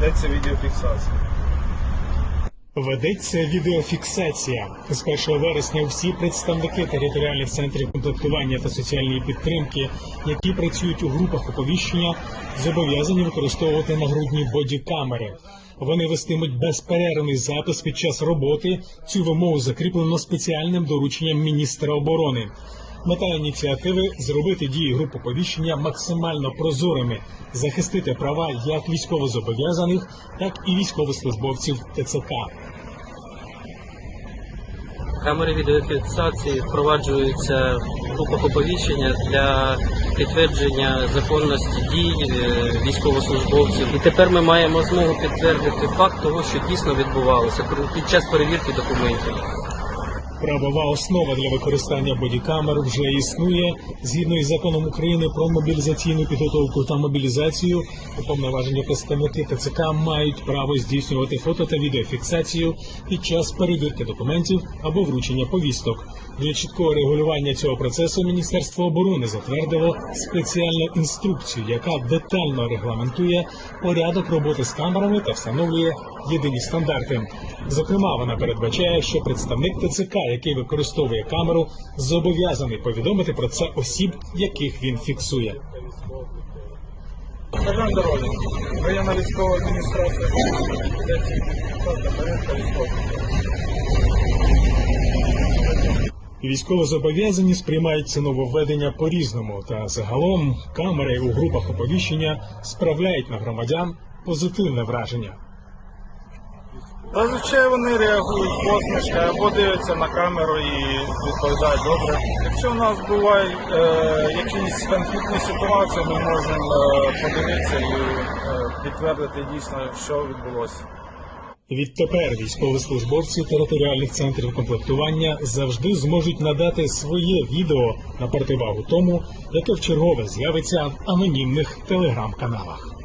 Ведеться відеофіксація. Ведеться відеофіксація. З 1 вересня всі представники територіальних центрів комплектування та соціальної підтримки, які працюють у групах оповіщення, зобов'язані використовувати нагрудні бодікамери. Вони вестимуть безперервний запис під час роботи. Цю вимогу закріплено спеціальним дорученням міністра оборони. Мета ініціативи зробити дії груп оповіщення максимально прозорими, захистити права як військовозобов'язаних, так і військовослужбовців ТЦК. Камери відеофіксації впроваджуються в групах оповіщення для підтвердження законності дій е, військовослужбовців. І тепер ми маємо змогу підтвердити факт того, що дійсно відбувалося під час перевірки документів. Правова основа для використання бодікамер вже існує згідно із законом України про мобілізаційну підготовку та мобілізацію. Уповноважені представники ТЦК мають право здійснювати фото та відеофіксацію під час перевірки документів або вручення повісток. Для чіткого регулювання цього процесу Міністерство оборони затвердило спеціальну інструкцію, яка детально регламентує порядок роботи з камерами та встановлює єдині стандарти. Зокрема, вона передбачає, що представник ТЦК, який використовує камеру, зобов'язаний повідомити про це осіб, яких він фіксує. Бажан дороги. Воєнна військова адміністрація. Військовозобов'язані сприймають це нововведення по-різному, та загалом камери у групах оповіщення справляють на громадян позитивне враження. Зазвичай вони реагують посмішки або дивляться на камеру і відповідають добре. Якщо у нас бувають е, якісь конфліктні ситуації, ми можемо е, подивитися і е, підтвердити дійсно, що відбулося. Відтепер військовослужбовці територіальних центрів комплектування завжди зможуть надати своє відео на противагу тому, яке вчергове з'явиться в анонімних телеграм-каналах.